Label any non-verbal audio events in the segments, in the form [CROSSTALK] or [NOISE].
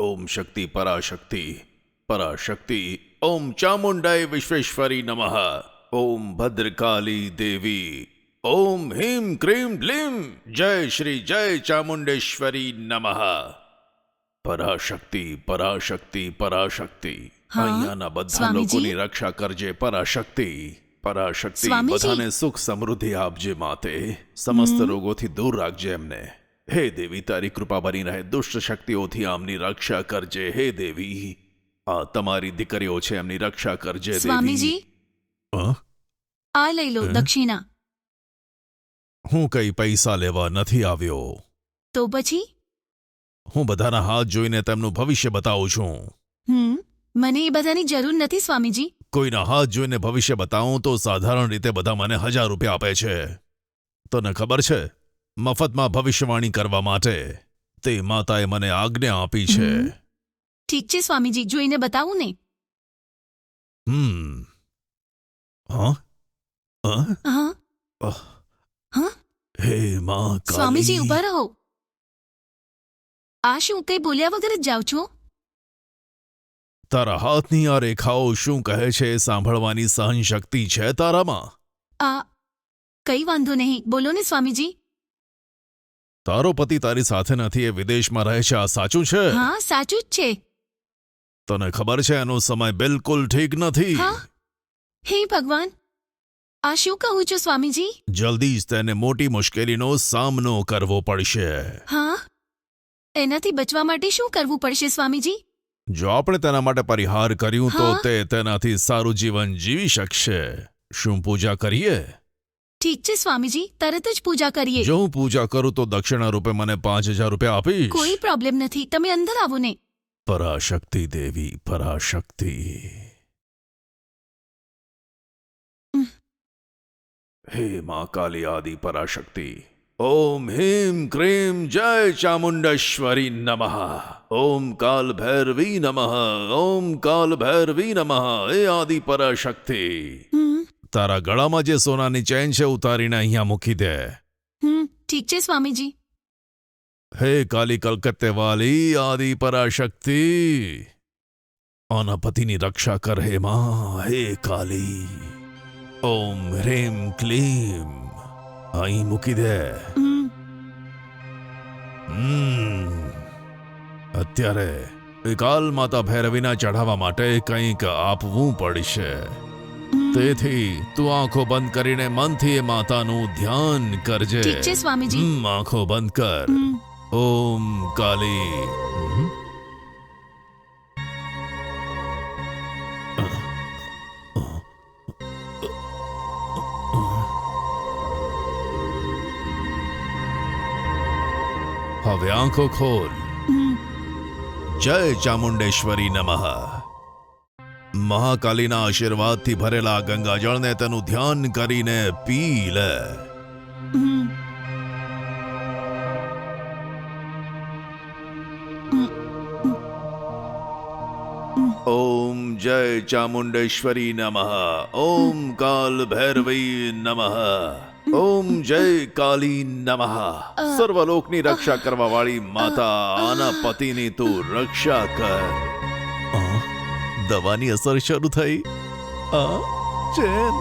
ઓમ શક્તિ પરાશક્તિ પરાશક્તિ ઓમ ચામુંડાય વિશ્વેશ્વરી નમઃ ઓમ ભદ્રકાલી દેવી ઓમ હિમ cream gleam જય શ્રી જય ચામુંડેશ્વરી નમઃ પરાશક્તિ પરાશક્તિ પરાશક્તિ હા, અહીંયાના બધા સ્વામીજી? લોકોની રક્ષા કરજે પરાશક્તિ પરાશક્તિ સ્વામીજી? બધાને સુખ સમૃદ્ધિ આપજે માતે સમસ્ત રોગોથી દૂર રાખજે એમને હે દેવી તારી કૃપા બની રહે. દુષ્ટ શક્તિઓથી આમની રક્ષા કરજે. હે દેવી આ તમારી દીકરીઓ છે એમની રક્ષા કરજે દેવી. સ્વામીજી? આ લઈ લો દક્ષિણા. હું કઈ પૈસા લેવા નથી આવ્યો. તો પછી? હું બધાના હાથ જોઈને તેમનું ભવિષ્ય બતાવું છું. હમ મને એ બધાની જરૂર નથી સ્વામીજી. કોઈના હાથ જોઈને ભવિષ્ય બતાવું તો સાધારણ રીતે બધા મને હજાર રૂપિયા આપે છે. તને ખબર છે? મફતમાં ભવિષ્યવાણી કરવા માટે. તે માતાએ મને આજ્ઞા આપી છે. ઠીક છે સ્વામીજી. જોઈને બતાવું ને. હમ. હા? હા? હા? હે? માં સ્વામીજી ઊભા રહો. આ શું કઈ બોલ્યા વગર જ જાઓ છો? તારા હાથની આ રેખાઓ શું કહે છે સાંભળવાની સહન શક્તિ છે તારામાં? આ કઈ વાંધો નહીં. બોલો ને સ્વામીજી. તારો પતિ તારી સાથે નથી એ વિદેશમાં રહે છે આ સાચું છે? હા સાચું જ છે. તને ખબર છે એનો સમય બિલકુલ ઠીક નથી? હા? હે ભગવાન આ શું કહું છું સ્વામીજી? જલ્દી જ તેને મોટી મુશ્કેલીનો સામનો કરવો પડશે. હા? એનાથી બચવા માટે શું કરવું પડશે સ્વામીજી? જો આપણે તેના માટે પરિહાર કર્યું તો તે તેનાથી સારું જીવન જીવી શકશે. શું પૂજા કરીએ? ઠીક છે સ્વામીજી તરત જ પૂજા કરીએ. જો હું પૂજા કરું તો દક્ષિણા રૂપે મને પાંચ હજાર રૂપિયા આપીશ? કોઈ પ્રોબ્લેમ નથી તમે અંદર આવો ને. પરાશક્તિ દેવી પરાશક્તિ. હે મા કાલી આદિ પરાશક્તિ. ઓમ હિમ ક્રીમ જય ચામુંડેશ્વરી નમઃ. ઓમ કાલ ભૈરવી નમઃ ઓમ કાલ ભૈરવી નમઃ હે આદિ પરાશક્તિ. તારા ગળામાં જે સોનાની ચેન છે ઉતારીને અહીંયા મૂકી દે. હમ ઠીક છે સ્વામીજી. હે કાલી કલકત્તે વાલી આદિ પરાશક્તિ આના પતિની રક્ષા કર હે માં હે કાલી. ઓમ હ્રીમ ક્લીમ. અહીં મૂકી દે. અત્યારે કાલ માતા ભૈરવીના ચઢાવવા માટે કંઈક આપવું પડશે. તેથી તું આંખો બંધ કરીને મનથી એ માતાનું ધ્યાન કરજે ઠીક છે સ્વામીજી હમ, આંખો બંધ કર હમ ઓમ કાલી હમ? હવે આંખો ખોલ હમ જય ચામુંડેશ્વરી નમઃ મહાકાલીના આશીર્વાદથી ભરેલા આ ગંગાજળને તેનું ધ્યાન કરીને પી લે. ઓમ જય ચામુંડેશ્વરી નમઃ. ઓમ કાલ ભૈરવી નમઃ. ઓમ જય કાલી નમઃ. સર્વલોકની રક્ષા કરવા વાળી માતા આના પતિની તું રક્ષા કર. દવાની અસર શરૂ થઈ. આ ચેન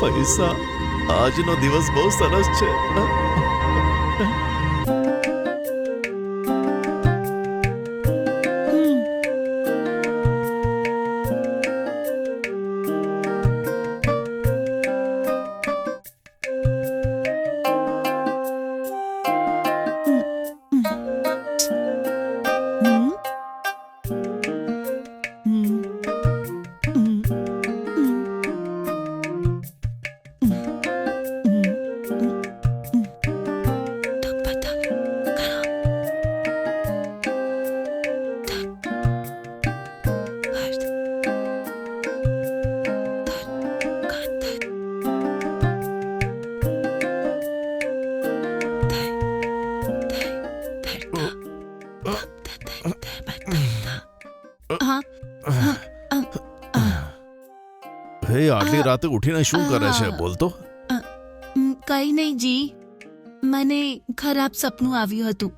પૈસા. આજનો દિવસ બહુ સરસ છે. આટલી રાતે ઉઠીને શું કરે છે. બોલતો? કઈ નહીં જી. મને ખરાબ સપનું આવ્યું હતું.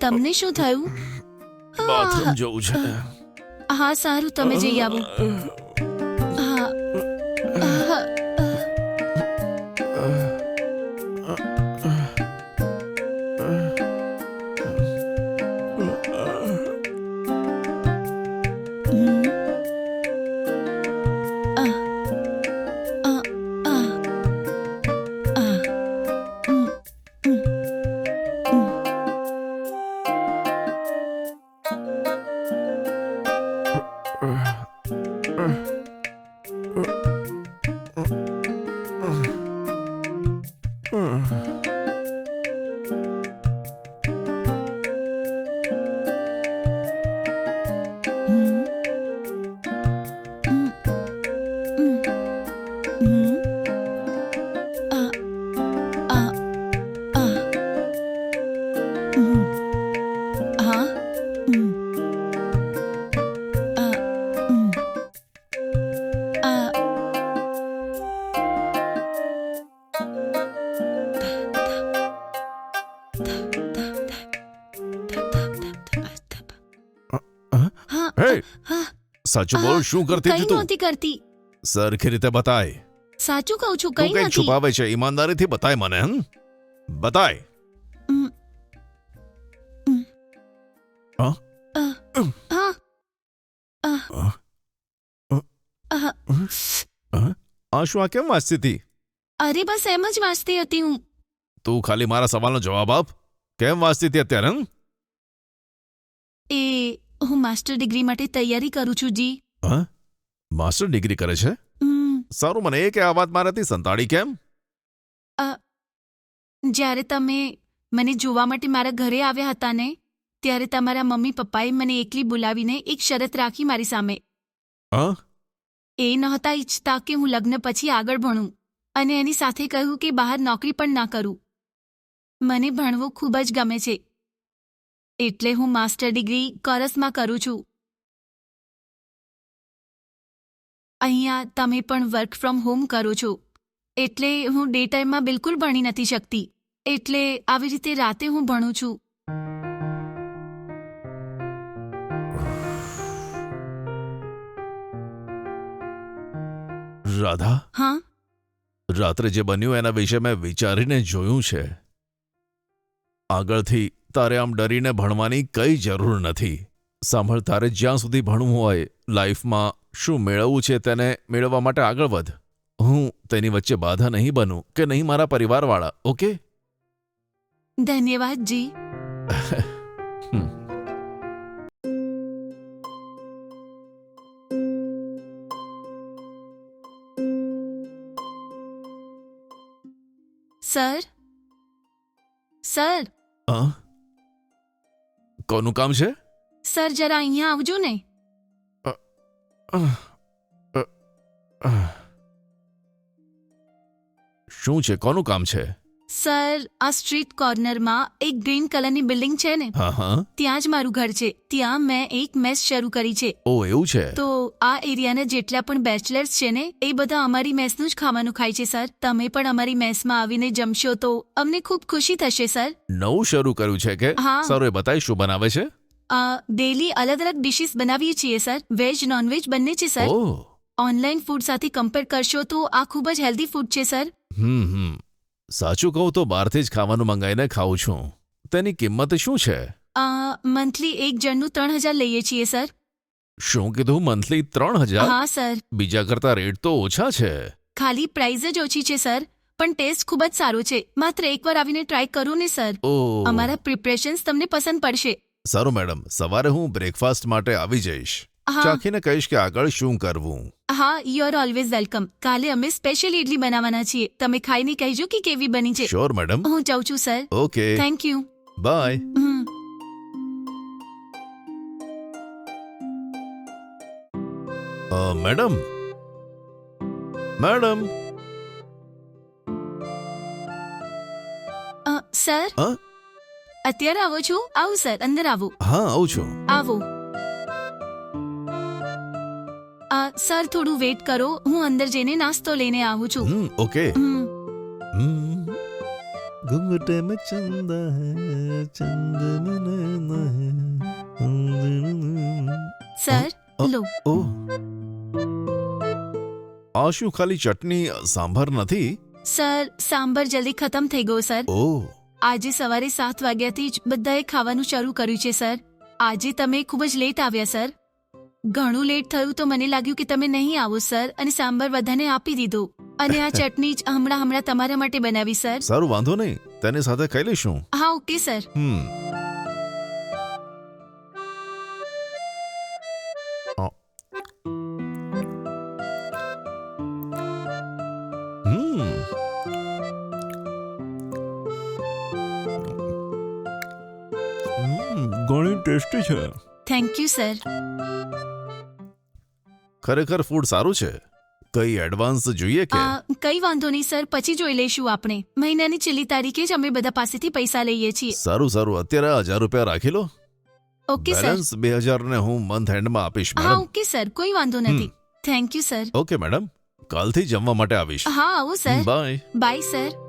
તમને શું થયું? બાથરૂમ જવું છે. હા સારું તમે જઈ આવો. હા હે હા સાચું બોલ શું કરતી કઈ હતી તું નહોતી કરતી સરખી રીતે બતાય સાચું કહું છું તું કઈ કઈ નથી છુપાવે છે ઈમાનદારીથી બતાય મને હમ બતાય હમ. હમ. હા? અ, હા અ, અ, અ, અ, આ શું આ કેમ વાંચતી હતી અરે બસ એમ જ વાંચતી હતી હું તું ખાલી મારા સવાલનો જવાબ આપ કેમ વાંચતી હતી અત્યારે હમ એ હું માસ્ટર ડિગ્રી માટે તૈયારી કરું છું જી. હા? માસ્ટર ડિગ્રી કરે છે? સારું મને એ કે આ વાત મારાથી સંતાડી કેમ? જ્યારે તમે મને જોવા માટે મારા ઘરે આવ્યા હતા ને ત્યારે તમારા મમ્મી પપ્પાએ મને એકલી બોલાવીને એક શરત રાખી મારી સામે. એ નહોતા ઈચ્છતા કે હું લગ્ન પછી આગળ ભણું અને એની સાથે કહ્યું કે બહાર નોકરી પણ ના કરું. મને ભણવું ખૂબ જ ગમે છે એટલે હું માસ્ટર ડિગ્રી કરસમાં કરું છું. અહીંયા તમે પણ વર્ક ફ્રોમ હોમ કરો છો. એટલે હું ડે ટાઈમમાં બિલકુલ ભણી નથી શકતી. એટલે આવી રીતે રાતે હું ભણું છું. રાધા? હા? રાત્રે જે બન્યું એના વિશે મેં વિચારીને જોયું છે. આગળથી તારે આમ ડરીને ભણવાની કઈ જરૂર નથી. સાંભળ તારે જ્યાં સુધી ભણવું હોય લાઈફમાં શું મેળવવું છે તેને મેળવવા માટે આગળ વધ. હું તેની વચ્ચે બાધા નહીં બનું કે નહીં મારા પરિવારવાળા ઓકે? ધન્યવાદ જી. સર? સર? અ? કોનું કામ છે? સર જરા અહીંયા આવજો ને. શું છે? કોનું કામ છે? સર આ સ્ટ્રીટ કોર્નરમાં એક ગ્રીન કલરની બિલ્ડિંગ છે ને? હા હા. ત્યાં જ મારું ઘર છે. ત્યાં મેં એક મેસ શરૂ કરી છે. ઓ એવું છે? તો આ એરિયાના જેટલા પણ બેચલર્સ છે ને એ બધા અમારી મેસનું જ ખાવાનું ખાય છે સર. તમે પણ અમારી મેસમાં આવીને જમશો તો અમને ખૂબ ખુશી થશે સર. નવું શરૂ કર્યું છે કે? હા. સારું એ બતાય શું બનાવે છે? આ ડેલી અલગ અલગ ડિશિસ બનાવીએ છીએ સર. વેજ નોનવેજ બંને છે સર. ઓ. ઓનલાઈન ફૂડ સાથે કમ્પેર કરશો તો આ ખૂબ જ હેલ્ધી ફૂડ છે સર. હમ હમ. સાચું કહું તો બહારથી જ ખાવાનું મંગાઈને ખાઉં છું. તેની કિંમત શું છે? આ મંથલી એક જણનું ત્રણ હજાર લઈએ છીએ સર. શું કીધું? મંથલી ત્રણ હજાર? હા સર. બીજા કરતા રેટ તો ઓછા છે. ખાલી પ્રાઇઝ જ ઓછી છે સર. પણ ટેસ્ટ ખૂબ જ સારો છે. માત્ર એકવાર આવીને ટ્રાય કરો ને સર. ઓહ. અમારા પ્રિપરેશન્સ તમને પસંદ પડશે. સારું મેડમ. સવારે હું બ્રેકફાસ્ટ માટે આવી જઈશ. હા. ચાખીને કહીશ કે આગળ શું કરવું. હા યુ આર ઓલવેઝ વેલકમ કાલે અમે સ્પેશિયલ ઇડલી બનાવવાના છીએ તમે ખાઈને કહેજો કે કેવી બની છે શ્યોર મેડમ હું જાઉં છું sir okay thank you bye હમ અ, મેડમ મેડમ અ, સર હા? અત્યારે આવો છો આવો સર અંદર આવો હા આવું છું આવો સર થોડું વેટ કરો. હું અંદર જઈને નાસ્તો લઈને આવું છું. ઓકે. ઘુંઘટે મે ચંદા હે ચંદ મને ના સર લો. ઓ. આ શું ખાલી ચટણી સાંભાર નથી? સર સાંભાર જલ્દી ખતમ થઈ ગયો સર. ઓ. આજે સવારે સાત વાગ્યાથી જ બધાએ ખાવાનું શરૂ કર્યું છે સર. આજે તમે ખૂબ જ લેટ આવ્યા સર. ઘણું લેટ થયું તો મને લાગ્યું કે તમે નહીં આવો સર અને સાંભર બધાને આપી દીધો. અને આ [LAUGHS] ચટણી જ હમણાં હમણાં તમારા માટે બનાવી સર. સારું વાંધો નહીં. તેની સાથે ખાઈ લઈશું. હા ઓકે સર. હમ. અ. હમ. હમ, ઘણી ટેસ્ટી છે. Thank you sir. ખરેખર ફૂડ સારું છે? કઈ એડવાન્સ જોઈએ કે? આ કઈ વાંધો નહીં સર. પછી જોઈ લઈશું આપણે. મહિનાની છેલ્લી તારીખે જ અમે બધા પાસેથી પૈસા લઈએ છીએ. સારું સારું. અત્યારે હજાર રૂપિયા રાખી લો. Okay sir. બેલેન્સ બે હજાર ને હું મંથ એન્ડમાં આપીશ હા મેડમ ઓકે સર. કોઈ વાંધો નથી. Thank you sir. Okay madam કાલથી જમવા માટે આવીશ. હા આવો સર. Bye bye sir.